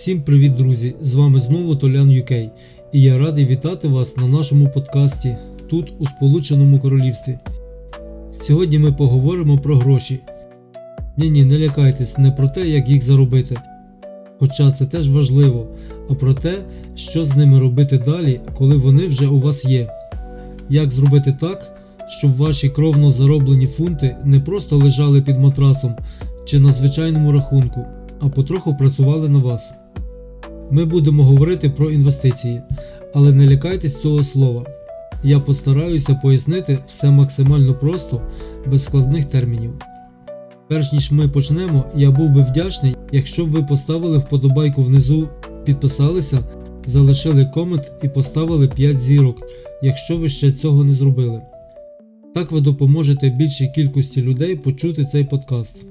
Всім привіт, друзі! З вами знову Толян UK, і я радий вітати вас на нашому подкасті тут, у Сполученому Королівстві. Сьогодні ми поговоримо про гроші. Ні, ні, не лякайтесь не про те, як їх заробити. Хоча це теж важливо, а про те, що з ними робити далі, коли вони вже у вас є. Як зробити так, щоб ваші кровно зароблені фунти не просто лежали під матрацом чи на звичайному рахунку, а потроху працювали на вас. Ми будемо говорити про інвестиції, але не лякайтесь цього слова. Я постараюся пояснити все максимально просто, без складних термінів. Перш ніж ми почнемо, я був би вдячний, якщо б ви поставили вподобайку внизу, підписалися, залишили комент і поставили 5 зірок, якщо ви ще цього не зробили. Так ви допоможете більшій кількості людей почути цей подкаст.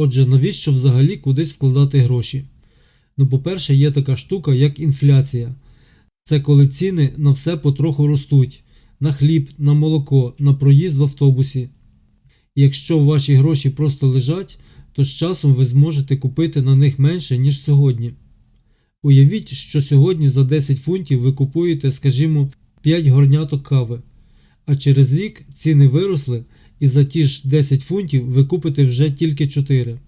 Отже, навіщо взагалі кудись вкладати гроші? Ну, по-перше, є така штука, як інфляція. Це коли ціни на все потроху ростуть: на хліб, на молоко, на проїзд в автобусі. І якщо ваші гроші просто лежать, то з часом ви зможете купити на них менше, ніж сьогодні. Уявіть, що сьогодні за 10 фунтів ви купуєте, скажімо, 5 горняток кави, а через рік ціни виросли і за ті ж 10 фунтів ви купите вже тільки 4.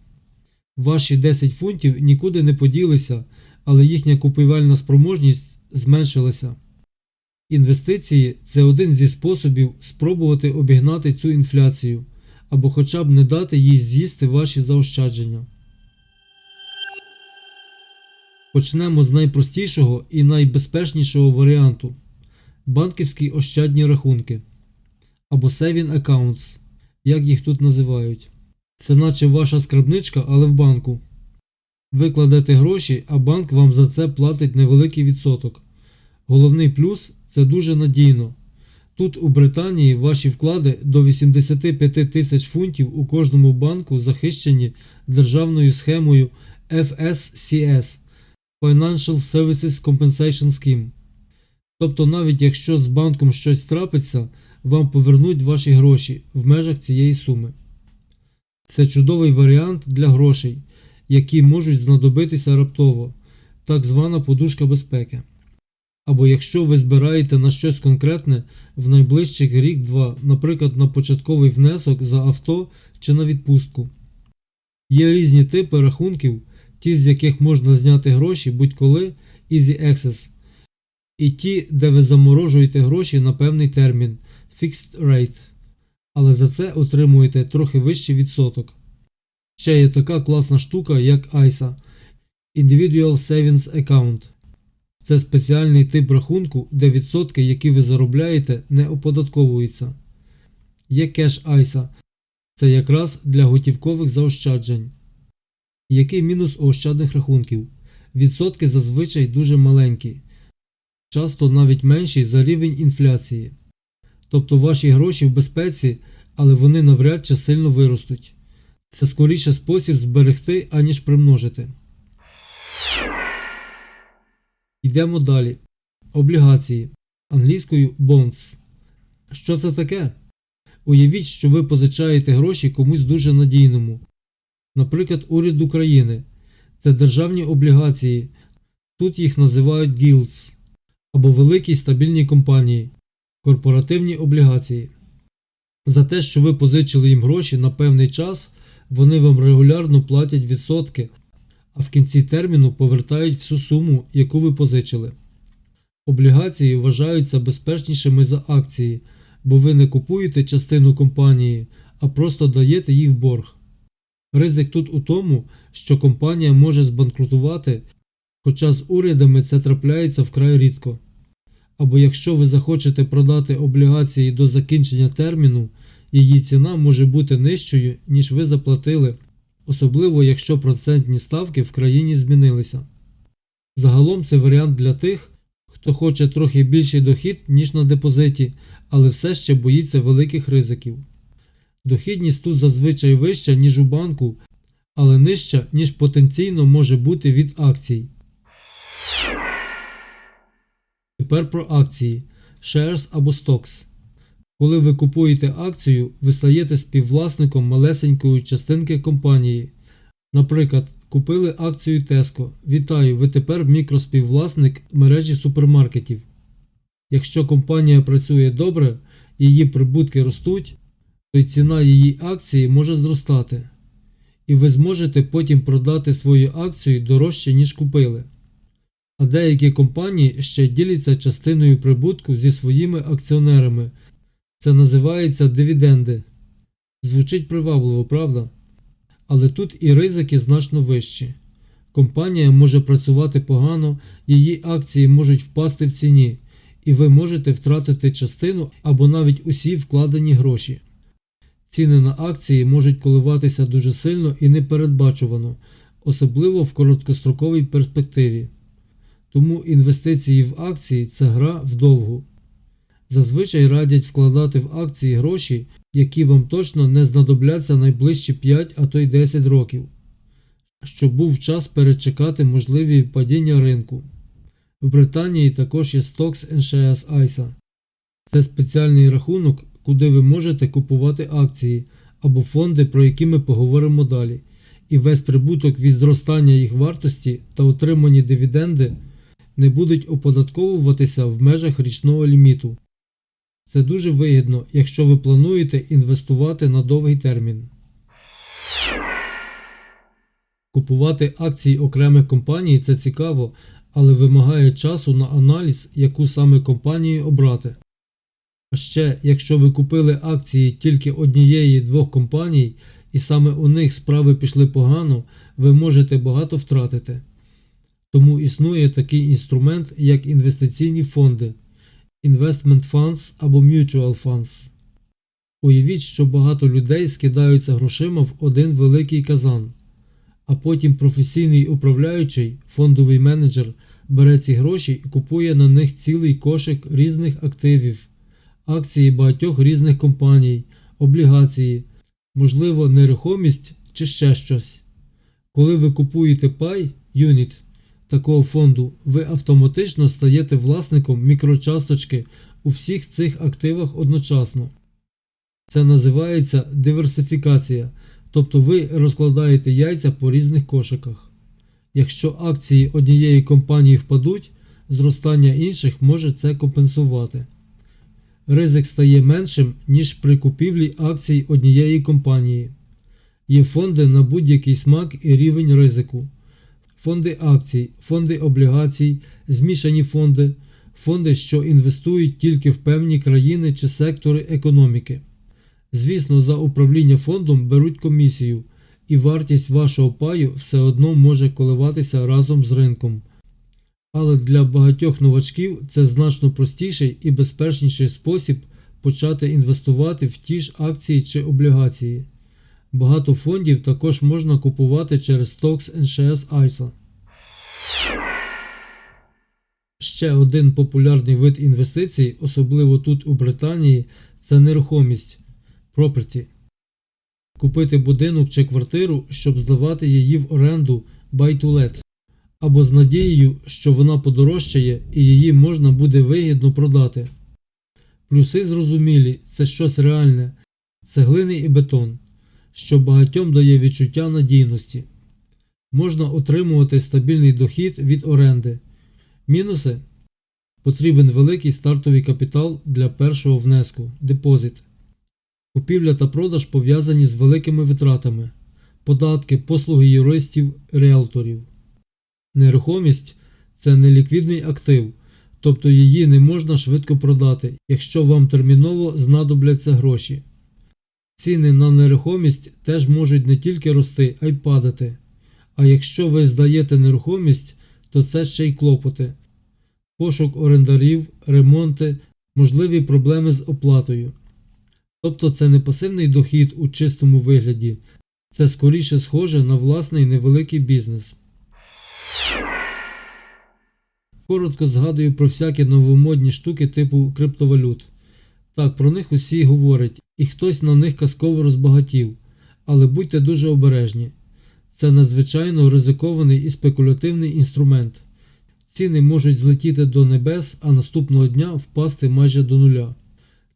Ваші 10 фунтів нікуди не поділися, але їхня купівельна спроможність зменшилася. Інвестиції це один зі способів спробувати обігнати цю інфляцію або хоча б не дати їй з'їсти ваші заощадження. Почнемо з найпростішого і найбезпечнішого варіанту банківські ощадні рахунки або saving accounts, як їх тут називають. Це наче ваша скарбничка, але в банку. Ви кладете гроші, а банк вам за це платить невеликий відсоток. Головний плюс це дуже надійно. Тут у Британії ваші вклади до 85 тисяч фунтів у кожному банку захищені державною схемою FSCS Financial Services Compensation Scheme. Тобто, навіть якщо з банком щось трапиться, вам повернуть ваші гроші в межах цієї суми. Це чудовий варіант для грошей, які можуть знадобитися раптово, так звана подушка безпеки. Або якщо ви збираєте на щось конкретне в найближчих рік-два, наприклад, на початковий внесок за авто чи на відпустку. Є різні типи рахунків, ті, з яких можна зняти гроші будь-коли Easy Access, і ті, де ви заморожуєте гроші на певний термін Fixed Rate, але за це отримуєте трохи вищий відсоток. Ще є така класна штука, як ISA Individual Savings Account. Це спеціальний тип рахунку, де відсотки, які ви заробляєте, не оподатковуються. Є кеш ISA. Це якраз для готівкових заощаджень. Який мінус ощадних рахунків? Відсотки зазвичай дуже маленькі, часто навіть менші за рівень інфляції. Тобто ваші гроші в безпеці, але вони навряд чи сильно виростуть. Це скоріше спосіб зберегти, аніж примножити. Йдемо далі. Облігації англійською bonds. Що це таке? Уявіть, що ви позичаєте гроші комусь дуже надійному. Наприклад, уряд України. Це державні облігації. Тут їх називають guilds або великі стабільні компанії, корпоративні облігації. За те, що ви позичили їм гроші на певний час, вони вам регулярно платять відсотки, а в кінці терміну повертають всю суму, яку ви позичили. Облігації вважаються безпечнішими за акції, бо ви не купуєте частину компанії, а просто даєте їй в борг. Ризик тут у тому, що компанія може збанкрутувати, хоча з урядами це трапляється вкрай рідко. Або якщо ви захочете продати облігації до закінчення терміну, її ціна може бути нижчою, ніж ви заплатили, особливо якщо процентні ставки в країні змінилися. Загалом це варіант для тих, хто хоче трохи більший дохід, ніж на депозиті, але все ще боїться великих ризиків. Дохідність тут зазвичай вища, ніж у банку, але нижча, ніж потенційно може бути від акцій. Тепер про акції Shares або Stocks. Коли ви купуєте акцію, ви стаєте співвласником малесенької частинки компанії, Наприклад, купили акцію Tesco. Вітаю, ви тепер мікроспіввласник мережі супермаркетів. Якщо компанія працює добре, її прибутки ростуть, то й ціна її акції може зростати. І ви зможете потім продати свою акцію дорожче, ніж купили. А деякі компанії ще діляться частиною прибутку зі своїми акціонерами. Це називається дивіденди. Звучить привабливо, правда? Але тут і ризики значно вищі. Компанія може працювати погано, її акції можуть впасти в ціні, і ви можете втратити частину або навіть усі вкладені гроші. Ціни на акції можуть коливатися дуже сильно і непередбачувано, особливо в короткостроковій перспективі. Тому інвестиції в акції це гра вдовгу. Зазвичай радять вкладати в акції гроші, які вам точно не знадобляться найближчі 5, а то й 10 років, щоб був час перечекати можливі падіння ринку. В Британії також є Stocks Shares ISA. Це спеціальний рахунок, куди ви можете купувати акції або фонди, про які ми поговоримо далі, і весь прибуток від зростання їх вартості та отримані дивіденди не будуть оподатковуватися в межах річного ліміту. Це дуже вигідно, якщо ви плануєте інвестувати на довгий термін. Купувати акції окремих компаній це цікаво, але вимагає часу на аналіз, яку саме компанію обрати. А ще, якщо ви купили акції тільки однієї двох компаній, і саме у них справи пішли погано, ви можете багато втратити. Тому існує такий інструмент, як інвестиційні фонди Investment Funds або Mutual Funds. Уявіть, що багато людей скидаються грошима в один великий казан, а потім професійний управляючий фондовий менеджер бере ці гроші і купує на них цілий кошик різних активів, акції багатьох різних компаній, облігації, можливо, нерухомість чи ще щось. Коли ви купуєте пай, юніт такого фонду, ви автоматично стаєте власником мікрочасточки у всіх цих активах одночасно. Це називається диверсифікація, тобто ви розкладаєте яйця по різних кошиках. Якщо акції однієї компанії впадуть, зростання інших може це компенсувати. Ризик стає меншим, ніж при купівлі акцій однієї компанії. Є фонди на будь-який смак і рівень ризику. Фонди акцій, фонди облігацій, змішані фонди, фонди, що інвестують тільки в певні країни чи сектори економіки. Звісно, за управління фондом беруть комісію, і вартість вашого паю все одно може коливатися разом з ринком. Але для багатьох новачків це значно простіший і безпечніший спосіб почати інвестувати в ті ж акції чи облігації. Багато фондів також можна купувати через Stocks Shares ISA. Ще один популярний вид інвестицій, особливо тут у Британії, це нерухомість property. Купити будинок чи квартиру, щоб здавати її в оренду buy to let, або з надією, що вона подорожчає і її можна буде вигідно продати. Плюси зрозумілі, це щось реальне, цеглини і бетон, що багатьом дає відчуття надійності. Можна отримувати стабільний дохід від оренди. Мінуси потрібен великий стартовий капітал для першого внеску депозит. Купівля та продаж пов'язані з великими витратами, податки, послуги юристів, реалторів. Нерухомість це неліквідний актив, тобто її не можна швидко продати, якщо вам терміново знадобляться гроші. Ціни на нерухомість теж можуть не тільки рости, а й падати. А якщо ви здаєте нерухомість, то це ще й клопоти, пошук орендарів, ремонти, можливі проблеми з оплатою. Тобто це не пасивний дохід у чистому вигляді, це скоріше схоже на власний невеликий бізнес. Коротко згадую про всякі новомодні штуки типу криптовалют. Так, про них усі говорять, і хтось на них казково розбагатів, але будьте дуже обережні. Це надзвичайно ризикований і спекулятивний інструмент. Ціни можуть злетіти до небес, а наступного дня впасти майже до нуля.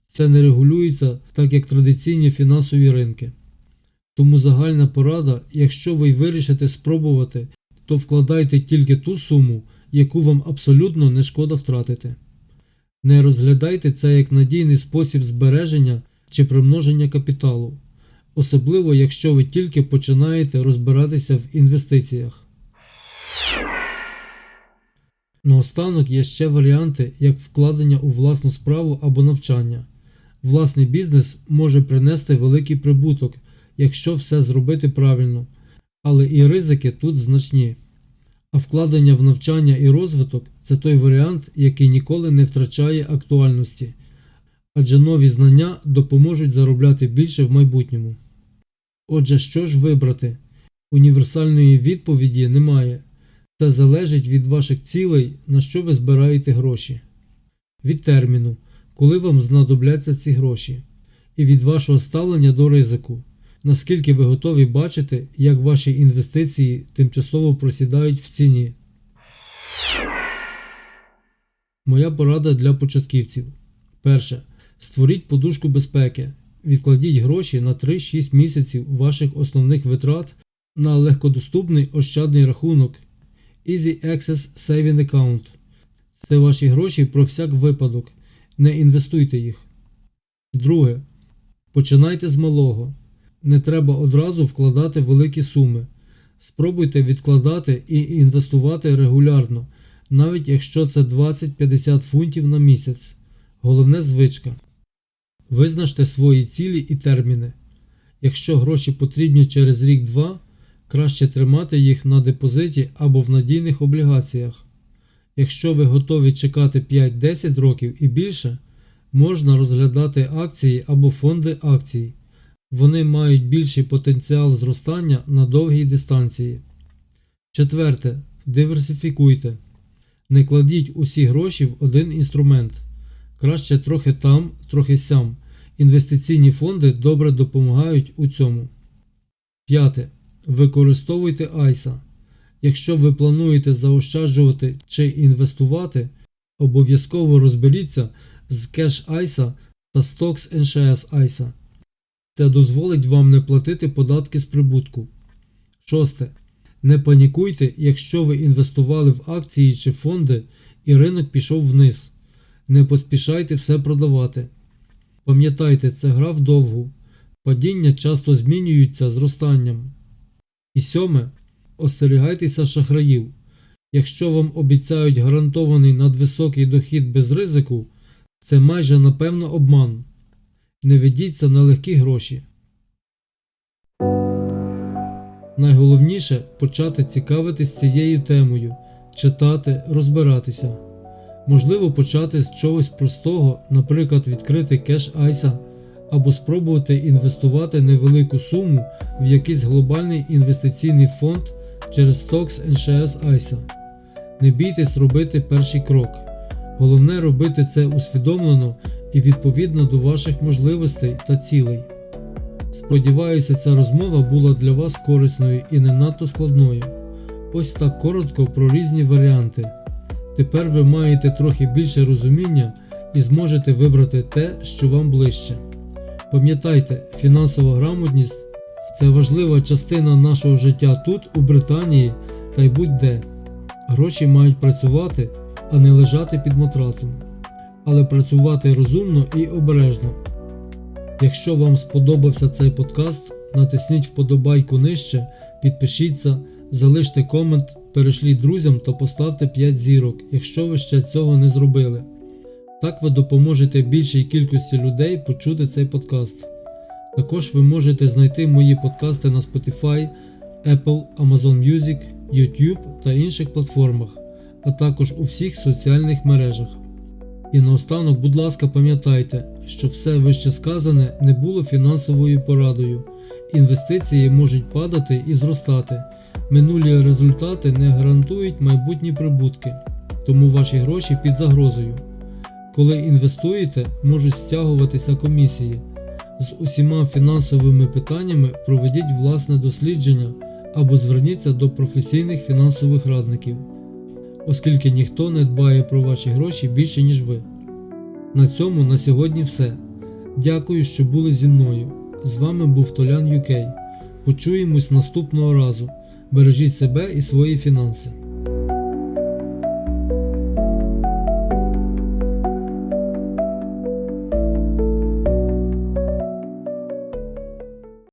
Це не регулюється так, як традиційні фінансові ринки. Тому загальна порада, якщо ви вирішите спробувати, то вкладайте тільки ту суму, яку вам абсолютно не шкода втратити. Не розглядайте це як надійний спосіб збереження чи примноження капіталу, особливо якщо ви тільки починаєте розбиратися в інвестиціях. Наостанок є ще варіанти як вкладення у власну справу або навчання. Власний бізнес може принести великий прибуток, якщо все зробити правильно, але і ризики тут значні. А вкладення в навчання і розвиток це той варіант, який ніколи не втрачає актуальності, адже нові знання допоможуть заробляти більше в майбутньому. Отже, що ж вибрати? Універсальної відповіді немає. Це залежить від ваших цілей, на що ви збираєте гроші, від терміну, коли вам знадобляться ці гроші, і від вашого ставлення до ризику, наскільки ви готові бачити, як ваші інвестиції тимчасово просідають в ціні. Моя порада для початківців. Перше. Створіть подушку безпеки. Відкладіть гроші на 3-6 місяців ваших основних витрат на легкодоступний ощадний рахунок Easy Access Saving Account. Це ваші гроші про всяк випадок. Не інвестуйте їх. Друге. Починайте з малого. Не треба одразу вкладати великі суми. Спробуйте відкладати і інвестувати регулярно, навіть якщо це 20-50 фунтів на місяць. Головне звичка. Визначте свої цілі і терміни. Якщо гроші потрібні через рік-два, краще тримати їх на депозиті або в надійних облігаціях. Якщо ви готові чекати 5-10 років і більше, можна розглядати акції або фонди акцій. Вони мають більший потенціал зростання на довгій дистанції. Четверте. Диверсифікуйте. Не кладіть усі гроші в один інструмент. Краще трохи там, трохи сям. Інвестиційні фонди добре допомагають у цьому. П'яте. Використовуйте ISA. Якщо ви плануєте заощаджувати чи інвестувати, обов'язково розберіться з Cash ISA та Stocks NSHS ISA. Це дозволить вам не платити податки з прибутку. Шосте. Не панікуйте, якщо ви інвестували в акції чи фонди і ринок пішов вниз. Не поспішайте все продавати. Пам'ятайте, це гра вдовгу. Падіння часто змінюються зростанням. І сьоме. Остерігайтеся шахраїв. Якщо вам обіцяють гарантований надвисокий дохід без ризику, це майже напевно обман. Не ведіться на легкі гроші. Найголовніше почати цікавитись цією темою, читати, розбиратися. Можливо, почати з чогось простого, наприклад, відкрити кеш Айса або спробувати інвестувати невелику суму в якийсь глобальний інвестиційний фонд через Stocks NSHS ISA. Не бійтесь робити перший крок. Головне робити це усвідомлено і відповідно до ваших можливостей та цілей. Сподіваюся, ця розмова була для вас корисною і не надто складною. Ось так коротко про різні варіанти. Тепер ви маєте трохи більше розуміння і зможете вибрати те, що вам ближче. Пам'ятайте, фінансова грамотність це важлива частина нашого життя тут, у Британії та й будь-де. Гроші мають працювати, а не лежати під матрацом, але працювати розумно і обережно. Якщо вам сподобався цей подкаст, натисніть вподобайку нижче, підпишіться, залиште комент, перешліть друзям та поставте 5 зірок, якщо ви ще цього не зробили. Так ви допоможете більшій кількості людей почути цей подкаст. Також ви можете знайти мої подкасти на Spotify, Apple, Amazon Music, YouTube та інших платформах, а також у всіх соціальних мережах. І наостанок, будь ласка, пам'ятайте, що все вище сказане не було фінансовою порадою. Інвестиції можуть падати і зростати. Минулі результати не гарантують майбутні прибутки, тому ваші гроші під загрозою. Коли інвестуєте, можуть стягуватися комісії. З усіма фінансовими питаннями проведіть власне дослідження або зверніться до професійних фінансових радників, оскільки ніхто не дбає про ваші гроші більше, ніж ви. На цьому на сьогодні все. Дякую, що були зі мною. З вами був Толян UK. Почуємось наступного разу. Бережіть себе і свої фінанси.